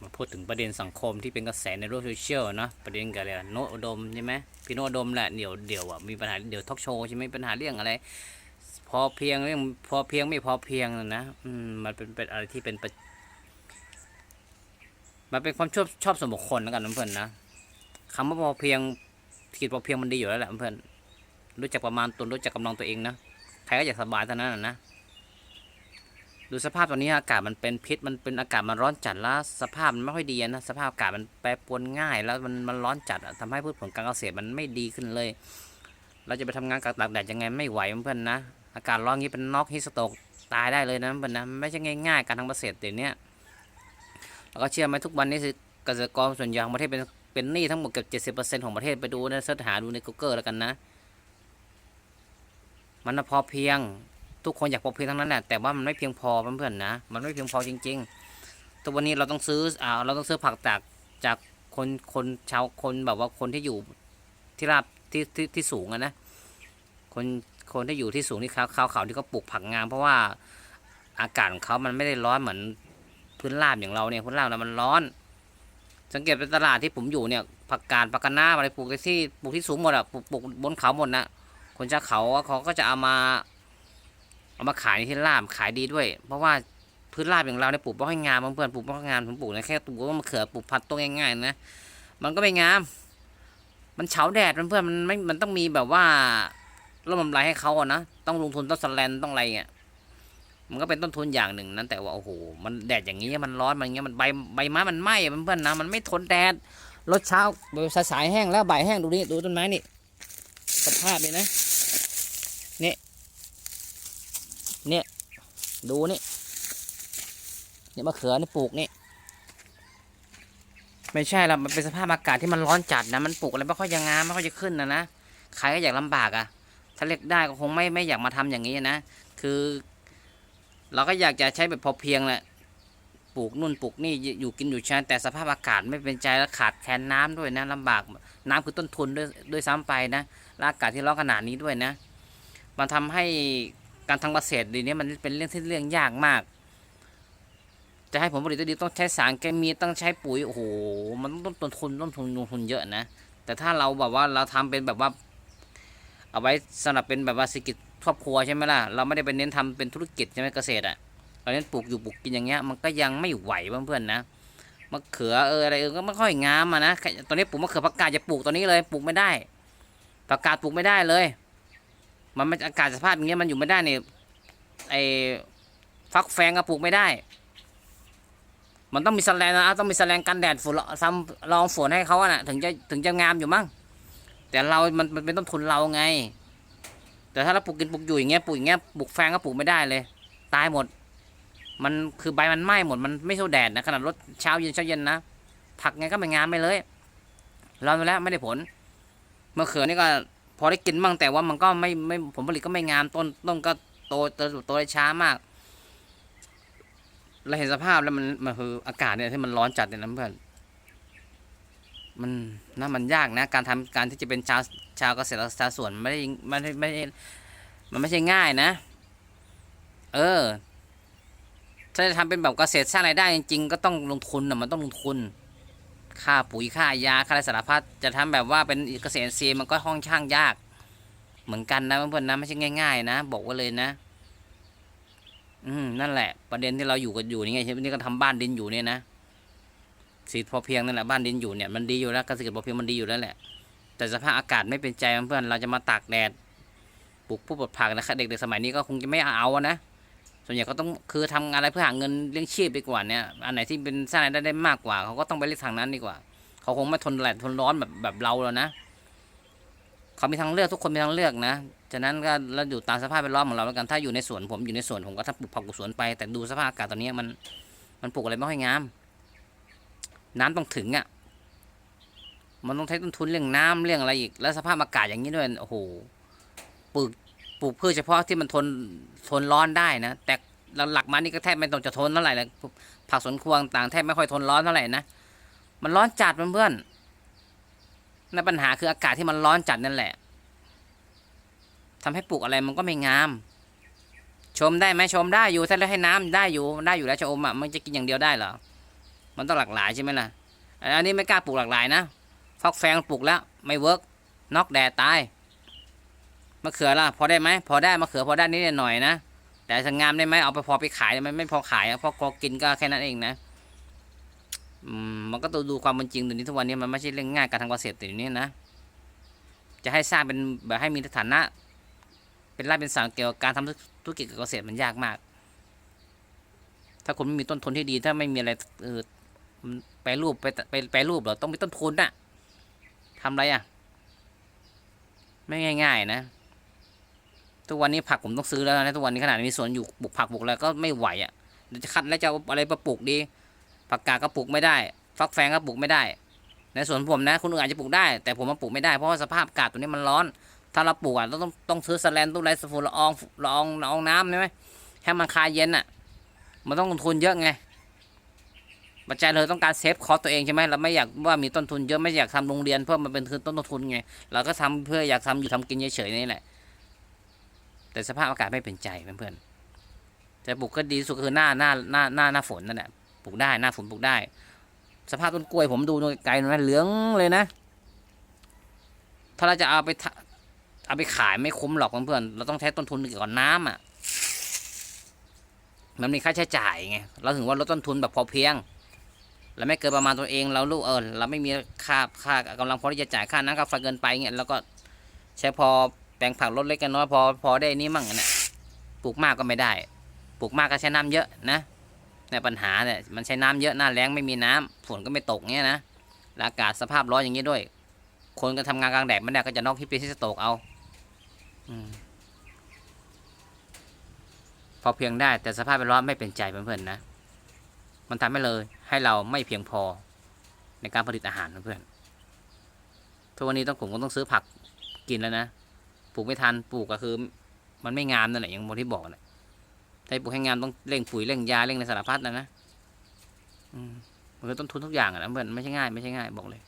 มาพูดถึงประเด็นสังคมที่เป็นกระแสในโลกโซเชียลเนาะประเด็นกับอะไรอะโนอุดมใช่ไหมพี่โนอุดมแหละเดี๋ยวเดี๋ยวอะมีปัญหาเดี๋ยวทอกโชว์ใช่ไหมปัญหาเรื่องอะไร พอเพียงเรื่องพอเพียงไม่พอเพียงนะนะอืมมันเป็นเป็นอะไรที่เป็นมันเป็นความชอบชอบส่วนบุคคลแล้วกันเพื่อนนะคำว่าพอเพียงคิดพอเพียงมันดีอยู่แล้วแหละเพื่อนรู้จักประมาณตนรู้จักกำลังตัวเองนะใครก็อยากสบายเท่านั้นนะ ดูสภาพตอนนี้อากาศมันเป็นพิษมันเป็นอากาศมันร้อนจัดแล้วสภาพมันไม่ค่อยดีนะสภาพอากาศมันแปรปรวนง่าย แล้วมันมันร้อนจัดอะทำให้พืชผลการเกษตรมันไม่ดีขึ้นเลย เราจะไปทำงานกับตากแดดยังไงไม่ไหวเพื่อนนะอากาศร้อนงี้เป็นน็อกฮิสโตกตายได้เลยนะเพื่อนนะไม่ใช่ง่ายๆ การทำเกษตรเดี๋ยวนี้แล้วก็เชื่อไหมทุกวันนี้เกษตรกรส่วนใหญ่ของประเทศเป็นเป็นหนี้ทั้งหมดเกือบเจ็ดสิบเปอร์เซ็นต์ของประเทศไปดูนะเสิร์ชหาดูใน Google แล้วกันนะ มันพอเพียง ทุกคนอยากพอเพียงทั้งนั้นแหละแต่ว่ามันไม่เพียงพอเพื่อนๆนะ มันไม่เพียงพอจริงๆทุกวันนี้เราต้องซื้ออ่าเราต้องซื้อผักจากจากคนคนชาวคนแบบว่าคนที่อยู่ที่ราบที่ที่ที่สูงอะนะคนคนที่อยู่ที่สูงที่เขาเขาเขาที่เขาปลูกผักงามเพราะว่าอากาศของเขามันไม่ได้ร้อนเหมือนพื้นราบอย่างเราเนี่ยพื้นราบเรามันร้อน สังเกตเป็นตลาดที่ผมอยู่เนี่ยผักกาดผักกะน้าอะไรปลูกที่ปลูกที่สูงหมดอะปลูกปลูกบนเขาหมดนะคนชาวเขาเขาก็จะเอามา เอามาขายที่ลาบขายดีด้วย เพราะว่าพื้นลาบอย่างเราเนี่ยปลูกไม่ค่อยงามเพื่อนปลูกไม่ค่อยงามผมปลูกนะแค่ปลูกว่ามะเขือปลูกพัดต้นง่ายๆนะมันก็ไม่งาม มันเฉาแดดเพื่อนมันไม่มันต้องมีแบบว่าร่มลำไรให้เขาอะนะต้องลงทุนต้องสแลนต้องอะไรเงี้ยมันก็เป็นต้นทุนอย่างหนึ่งนั้นแต่ว่าโอ้โหมันแดดอย่างนี้มันร้อนมันอย่างเงี้ยมันใบใบไม้มันไหม้อะเพื่อนๆนะมันไม่ทนแดดรถเช้าสายสายแห้งแล้วใบแห้งดูนี่ดูต้นไม้นี่สภาพนี่นะเนี่ย เนี่ย ดูนี่เนี่ยมะเขือนี่ปลูกนี่ไม่ใช่ละมันเป็นสภาพอากาศที่มันร้อนจัดนะ มันปลูกอะไรไม่ค่อยจะงามไม่ค่อยจะขึ้นนะนะใครก็อยากลำบากอะ่ะ ถ้าเล็กได้ก็คงไม่ไม่อยากมาทำอย่างนี้นะ คือ เราก็อยากจะใช้แบบพอเพียงแหละ ปลูกนู่นปลูกนี่อยู่กินอยู่ใช้แต่สภาพอากาศไม่เป็นใจแล้วขาดแคลนน้ำด้วยนะลำบากน้ำคือต้นทุนด้วยด้วยซ้ำไปนะอากาศที่ร้อนขนาดนี้ด้วยนะ มันทำให้ การทำเกษตรดีนี้มันเป็นเรื่องที่เรื่องยากมาก จะให้ผลผลิตที่ดีต้องใช้สารเคมีต้องใช้ปุ๋ยโอ้โหมันต้องต้นทุนต้นทุนลงทุนเยอะนะ แต่ถ้าเราแบบว่าเราทำเป็นแบบว่า เอาไว้สำหรับเป็นแบบว่าเศรษฐกิจครอบครัวใช่ไหมล่ะเราไม่ได้ไปเน้นทำเป็นธุรกิจใช่ไหมเกษตรอะเราเน้นปลูกอยู่ปลูกกินอย่างเงี้ยมันก็ยังไม่ไหวเพื่อนๆนะมะเขือเอออะไรเออก็ไม่ค่อยงามอะนะตอนนี้ปลูกมะเขือผักกาดจะปลูกตอนนี้เลยปลูกไม่ได้ผักกาดปลูกไม่ได้เลย มันมันอากาศสภาพอย่างเงี้ยมันอยู่ไม่ได้เนี่ยไอ้ฟักแฟงก็ปลูกไม่ได้ มันต้องมีแสลงนะต้องมีแสลงกันแดดฝนซ้ำรองฝนให้เขาอะนะถึงจะถึงจะงามอยู่มั้งแต่เรา มันมันเป็นต้นทุนเราไง แต่ถ้าเราปลูกกินปลูกอยู่อย่างเงี้ยปลูกอย่างเงี้ยปลูกแฟงก็ปลูกไม่ได้เลย ตายหมด มันคือใบมันไหม้หมดมันไม่สู้แดดนะขนาดรถเช้าเย็นเช้าเย็นนะผักไงก็ไม่งามไปเลยเราไปแล้วไม่ได้ผลเมื่อเขือนี่ก็ พอได้กินบ้างแต่ว่ามันก็ไม่ไม่ผลผลิตก็ไม่งามต้นต้นก็โตโตโตได้ช้ามากเราเห็นสภาพแล้วมันมันคืออากาศเนี่ยที่มันร้อนจัดเนี่ยนะเพื่อนมันน่ามันยากนะ การทำการที่จะเป็นชาวชาวเกษตรชาวสวนไม่ได้ไม่ได้ไม่ได้มันไม่ใช่ง่ายนะ เออ ถ้าจะทำเป็นแบบเกษตรสร้างรายได้จริงๆก็ต้องลงทุนนะมันต้องลงทุน ค่าปุ๋ยค่ายาค่าอะไรสารพัดจะทำแบบว่าเป็นเกษตรซีมันก็ห้องช่างยาก เหมือนกันนะเพื่อนๆนะไม่ใช่ง่าย ๆ นะ บอกว่าเลยนะ อืมนั่นแหละ ประเด็นที่เราอยู่กันอยู่นี่ไงที่นี่ก็ทำบ้านดินอยู่เนี่ยนะสีพอเพียงนั่นแหละบ้านดินอยู่เนี่ยมันดีอยู่แล้วเกษตรพอเพียงมันดีอยู่แล้วแหละ แต่สภาพอากาศไม่เป็นใจเพื่อนๆเราจะมาตากแดดปลูกผู้ปลูกผักนะครับเด็กๆสมัยนี้ก็คงจะไม่เอาอะนะ ส่วนใหญ่เขาต้องคือทำอะไรเพื่อหาเงินเลี้ยงชีพดีกว่าเนี่ยอันไหนที่เป็นสร้างรายได้ได้มากกว่า เขาก็ต้องไปเลือกทางนั้นดีกว่า เขาคงไม่ทนแดดทนร้อนแบบแบบเราแล้วนะเขามีทางเลือกทุกคนมีทางเลือกนะฉะนั้นก็เราอยู่ตามสภาพแวดล้อมของเราแล้วกันถ้าอยู่ในสวนผมอยู่ในสวนผมก็ถ้าปลูกผักปลูกสวนไป แต่ดูสภาพอากาศตอนนี้มันมันปลูกอะไรไม่ค่อยงาม น้ำต้องถึงอะ มันต้องใช้ต้นทุนเรื่องน้ำเรื่องอะไรอีก แล้วสภาพอากาศอย่างนี้ด้วยโอ้โหปลูก ลูกพืชเฉพาะที่มันทนทนร้อนได้นะแต่หลักมานี่ก็แทบไม่ต้องจะทนเท่าไหร่เลยผักสวนครัวต่างแทบไม่ค่อยทนร้อนเท่าไหร่นะมันร้อนจัดเพื่อนๆในปัญหาคืออากาศที่มันร้อนจัดนั่นแหละทำให้ปลูกอะไรมันก็ไม่งาม ชมได้ไหมชมได้อยู่ถ้าเราให้น้ำได้อยู่ได้อยู่แล้วชะอมอะมันจะกินอย่างเดียวได้เหรอมันต้องหลากหลายใช่ไหมล่ะอันนี้ไม่กล้าปลูกหลากหลายนะฟักแฟงปลูกแล้วไม่เวิร์กนอกแดดตาย มะเขือล่ะพอได้ไหมพอได้มะเขือพอได้นิดหน่อยนะ แต่จะงงามได้ไหมเอาไปพอไปขายมันไม่พอขายเพราะก็กินก็แค่นั้นเองนะมันก็ต้องดูความเป็นจริงตัวนี้ทุกวันนี้มันไม่ใช่เรื่องง่ายการทำเกษตรตัวนี้นะ จะให้สร้างเป็นแบบให้มีฐานะ เป็นรายเป็นสารเกี่ยวกับการทำธุรกิจเกษตรมันยากมาก ถ้าคุณไม่มีต้นทุนที่ดีถ้าไม่มีอะไรเออแปรรูปไปไปแปรรูปเหรอต้องมีต้นทุนน่ะทำอะไรอะ ไม่ง่าย ๆ นะ ทุกวันนี้ผักผมต้องซื้อแล้วนะทุกวันนี้ขนาดมีสวนอยู่ปลูกผักปลูกอะไรก็ไม่ไหวอะจะคัดแล้วจะอะไรมาปลูกดี ผักกาดก็ปลูกไม่ได้ ฟักแฟงก็ปลูกไม่ได้ ในสวนผมนะคุณอาจจะปลูกได้ แต่ผมมาปลูกไม่ได้เพราะว่าสภาพอากาศตัวนี้มันร้อน ถ้าเราปลูกอะต้องต้องต้องซื้อสแลนตู้ไรสฟูละอองละอองละอองน้ำใช่ไหมให้มันคายเย็นอะ มันต้องลงทุนเยอะไงปัจจัยเลยต้องการเซฟคอสตัวเองใช่ไหมเราไม่อยากว่ามีต้นทุนเยอะไม่อยากทำโรงเรียนเพื่อมันเป็นคือต้นทุนไงเราก็ทำเพื่ออยากทำอยู่ทำกินเฉยๆนี่แหละ แต่สภาพอากาศไม่เป็นใจเพื่อนๆจะปลูกก็ดีสุดคือหน้าหน้าหน้าหน้าหน้าฝนนั่นแหละปลูกได้หน้าฝนปลูกได้ สภาพต้นกล้วยผมดูไกลๆนะเหลืองเลยนะ ถ้าเราจะเอาไปเอาไปขายไม่คุ้มหรอกเพื่อนๆเราต้องใช้ต้นทุนเกี่ยวกับน้ำอะมันมีค่าใช้จ่ายไงเราถึงว่าลดต้นทุนแบบพอเพียงแล้วไม่เกินประมาณตัวเองเราลูกเออเราไม่มีค่าค่ากำลังพอที่จะจ่ายค่าน้ำค่าไฟเกินไปเงี้ยแล้วก็ใช้พอ ลงผักลดเล็กกันน้อยพอพอได้นี่มั่งเนี่ยปลูกมากก็ไม่ได้ ปลูกมากก็ใช้น้ำเยอะนะในปัญหาเนี่ยมันใช้น้ำเยอะหน้าแรงไม่มีน้ำฝนก็ไม่ตกเงี้ยนะอากาศสภาพร้อนอย่างนี้ด้วย คนก็ทำงานกลางแดดไม่ได้ก็จะนอกฮิปปี้ที่สโตกเอาอพอเพียงได้แต่สภาพแวดล้อมไม่เป็นใจเพื่อนๆนะมันทำให้เลยให้เราไม่เพียงพอในการผลิตอาหารเพื่อนๆทุกวันนี้ต้องผมก็ต้องซื้อผักกินแล้วนะ ปลูกไม่ทันปลูกก็คือ มันไม่งามนั่นแหละอย่างโมที่บอกนะถ้าปลูกให้งามต้องเร่งปุ๋ยเร่งยาเร่งในสารพัดนะนะอืมมันก็ต้นทุนทุกอย่างอะนะเพื่อนไม่ใช่ง่ายไม่ใช่ง่ายบอกเลย